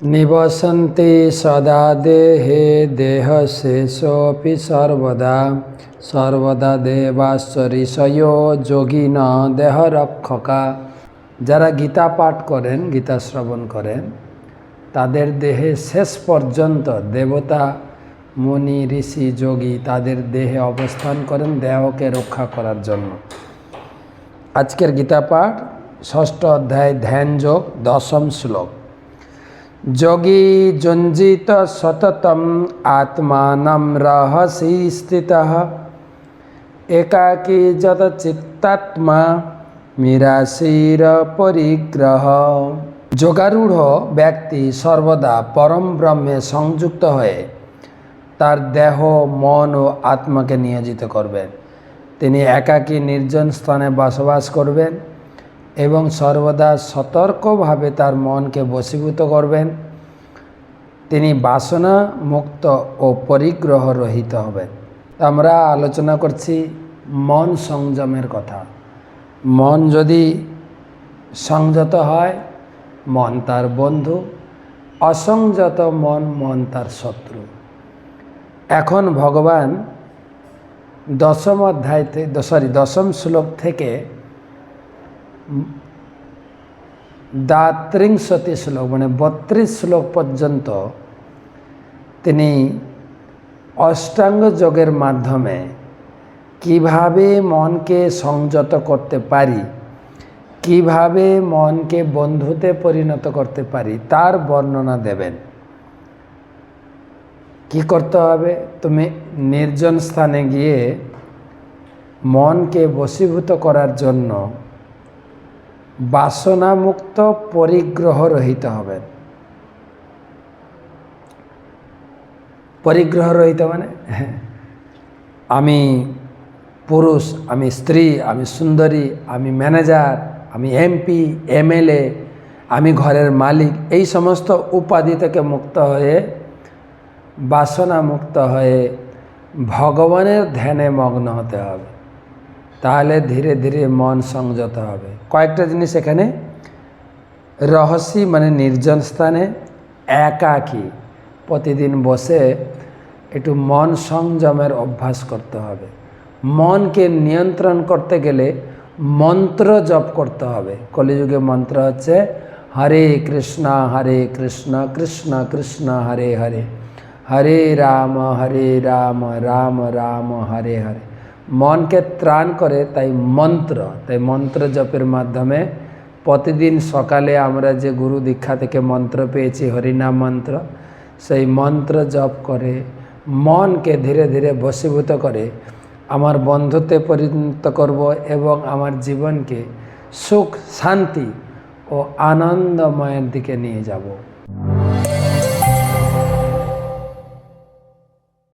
নিবসন্তি সদা দেহে দেহ শেষোপি সর্বদা সর্বদা দেবাশ্বরীষয় দেহ রক্ষকা যারা গীতা পাঠ করেন, গীতা শ্রবণ করেন, তাদের দেহে শেষ পর্যন্ত দেবতা, মুনি, ঋষি, যোগী তাদের দেহে অবস্থান করেন দেহকে রক্ষা করার জন্য। আজকের গীতা পাঠ ষষ্ঠ অধ্যায় ধ্যান যোগ দশম শ্লোক। যোগী যঞ্জিত সততম আত্মানম রহসি স্থিত। একাকী যত চিত্তাত্মা মিরাশির পরিগ্রহ। যোগারূঢ় ব্যক্তি সর্বদা পরম ব্রহ্মে সংযুক্ত হয়ে তার দেহ, মন ও আত্মাকে নিয়োজিত করবেন তিনি একাকী নির্জন স্থানে বসবাস করবেন। এবং সর্বদা সতর্কভাবে তার মনকে বশীভূত করবেন। তিনি বাসনা মুক্ত ও পরিগ্রহ রহিত হবেন। আমরা আলোচনা করছি মন সংযমের কথা। মন যদি সংযত হয়, মন তার বন্ধু। অসংযত মন মন তার শত্রু। এখন ভগবান দশম অধ্যায় সরি, দশম শ্লোক থেকে দাত্রিংশতি শ্লোক মানে বত্রিশ শ্লোক পর্যন্ত তিনি অষ্টাঙ্গ যোগের মাধ্যমে কীভাবে মনকে সংযত করতে পারি, কীভাবে মনকে বন্ধুতে পরিণত করতে পারি, তার বর্ণনা দেবেন। কি করতে হবে? তুমি নির্জন স্থানে গিয়ে মনকে বশীভূত করার জন্য বাসনামুক্ত পরিগ্রহ রহিত হবেন। পরিগ্রহ রহিত মানে? আমি পুরুষ, আমি স্ত্রী, আমি সুন্দরী, আমি ম্যানেজার, আমি এমপি, এমএলএ, আমি ঘরের মালিক, এই সমস্ত উপাধি থেকে মুক্ত হয়ে বাসনা মুক্ত হয়ে ভগবানের ধ্যানে মগ্ন হতে হবে। তাহলে ধীরে ধীরে মন সংযত হবে। কয়েকটা জিনিস এখানে। রহস্যি মানে নির্জন স্থানে একাকী। প্রতিদিন বসে একটু মন সংযমের অভ্যাস করতে হবে। মনকে নিয়ন্ত্রণ করতে গেলে মন্ত্র জপ করতে হবে। কলিযুগে মন্ত্র হচ্ছে হরে কৃষ্ণ হরে কৃষ্ণ কৃষ্ণ কৃষ্ণ, হরে হরে। হরে রাম হরে রাম রাম রাম, হরে হরে। মনকে ত্রাণ করে, তাই মন্ত্র তাই মন্ত্র জপের মাধ্যমে প্রতিদিন সকালে আমরা যে গুরু দীক্ষা থেকে মন্ত্র পেয়েছি, হরিনাম মন্ত্র, সেই মন্ত্র জপ করে, মনকে ধীরে ধীরে বশীভূত করে আমার বন্ধুতে পরিণত করব এবং আমার জীবনকে সুখ, শান্তি ও আনন্দময়ের দিকে নিয়ে যাব।